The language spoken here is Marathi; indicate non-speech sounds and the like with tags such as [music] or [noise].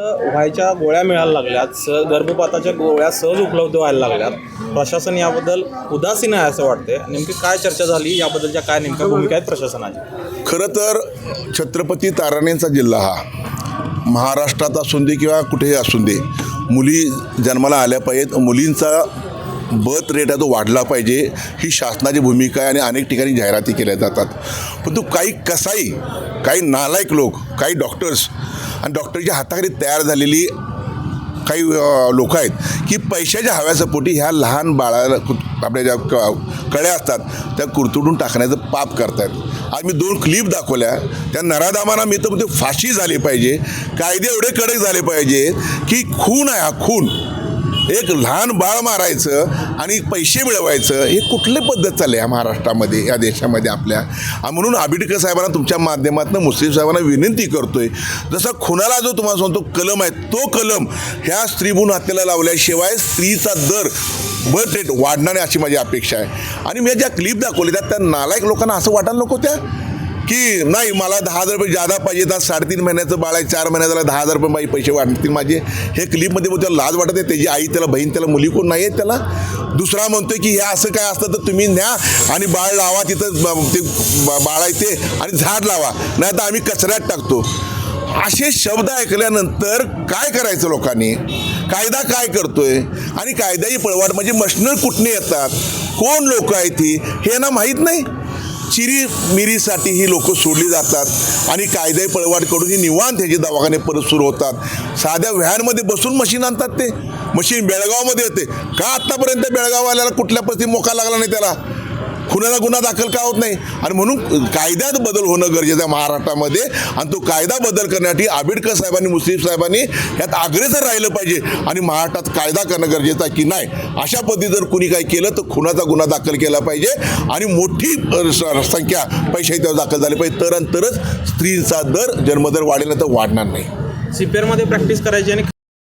व्हायच्या गोळ्या मिळायला लागल्यात स गर्भपाताच्या गोळ्या सहज उपलब्ध व्हायला लागल्यात. प्रशासन याबद्दल उदासीन आहे असं वाटते नेमकी काय चर्चा झाली? याबद्दलच्या काय नेमक्या भूमिका आहेत प्रशासनाची? खरं तर छत्रपती ताराणेंचा जिल्हा हा महाराष्ट्रात असून दे किंवा कुठेही असून दे मुली जन्माला आल्या पाहिजेत. मुलींचा बर्थ रेट आहे तो वाढला पाहिजे ही शासनाची भूमिका आहे आणि अनेक ठिकाणी जाहिराती केल्या जातात. परंतु काही कसाई काही नालायक लोक काही डॉक्टर्स आणि [laughs] डॉक्टरच्या हाताखाली तयार झालेली काही लोक आहेत की पैशाच्या हव्यासपोटी ह्या लहान बाळाला कु- आपल्या ज्या क कळ्या असतात त्या कुरतुडून टाकण्याचं पाप करतायत. आज मी दोन क्लिप दाखवल्या. त्या नराधामाना मी तर ते फाशी झाली पाहिजे. कायदे एवढे कडक झाले पाहिजे की खून आहे हा खून. एक लहान बाळ मारायचं आणि पैसे मिळवायचं हे कुठली पद्धत चालली आहे महाराष्ट्रामध्ये या देशामध्ये आपल्या? म्हणून आबिडकर साहेबांना तुमच्या माध्यमातून मुस्लिम साहेबांना विनंती करतोय. जसा खुनाला जो तुम्हाला सांगतो कलम आहे तो कलम ह्या स्त्रीभूण हत्येला लावल्याशिवाय स्त्रीचा दर बर्थ रेट वाढणार अशी माझी अपेक्षा आहे. आणि मी ज्या क्लिप दाखवल्या त्या नालायक लोकांना असं वाटायला नको त्या? की नाही मला दहा हजार रुपये जादा पाहिजे तर साडेतीन महिन्याचं बाळ आहे चार महिन्याचा दहा हजार रुपये माझे पैसे वाढतील माझे. हे क्लिपमध्ये त्याला लाज वाटत आहे त्याची आई त्याला बहीण त्याला मुली कोण नाही आहेत त्याला? दुसरा म्हणतोय की हे असं काय असतं तर तुम्ही न्या आणि बाळ लावा तिथं ते ब- बाळ आहे ते आणि झाड लावा. नाही तर आम्ही कचऱ्यात टाकतो. असे शब्द ऐकल्यानंतर काय करायचं लोकांनी? कायदा काय करतोय? आणि कायद्याची पळवाट म्हणजे मशनर कुठने येतात? कोण लोक आहेत ती हे ना माहीत नाही. चिरी मिरीसाठी ही लोक सोडली जातात आणि कायदे पळवाट करून ही निवांत ह्याचे दवाखाने परत सुरू होतात. साध्या व्हॅनमध्ये बसून मशीन आणतात ते. मशीन बेळगावमध्ये येते. का आत्तापर्यंत बेळगाववाल्याला कुठल्या पद्धती मोका लागला नाही त्याला? खुनाला गुन्हा दाखल का होत नाही? आणि म्हणून कायद्यात बदल होणं गरजेचं आहे महाराष्ट्रामध्ये. आणि तो कायदा बदल करण्यासाठी आंबेडकर साहेबांनी मुस्लिम साहेबांनी यात अग्रेसर राहिलं पाहिजे. आणि महाराष्ट्रात कायदा करणं गरजेचं आहे की नाही? अशा पद्धती जर कुणी काय केलं तर खुनाचा गुन्हा दाखल केला पाहिजे. आणि मोठी संख्या पैसे त्यावर दाखल झाली पाहिजे. तर आणि तरच स्त्रीचा दर जन्मदर वाढेल तर वाढणार नाही. सी प्रॅक्टिस करायची आणि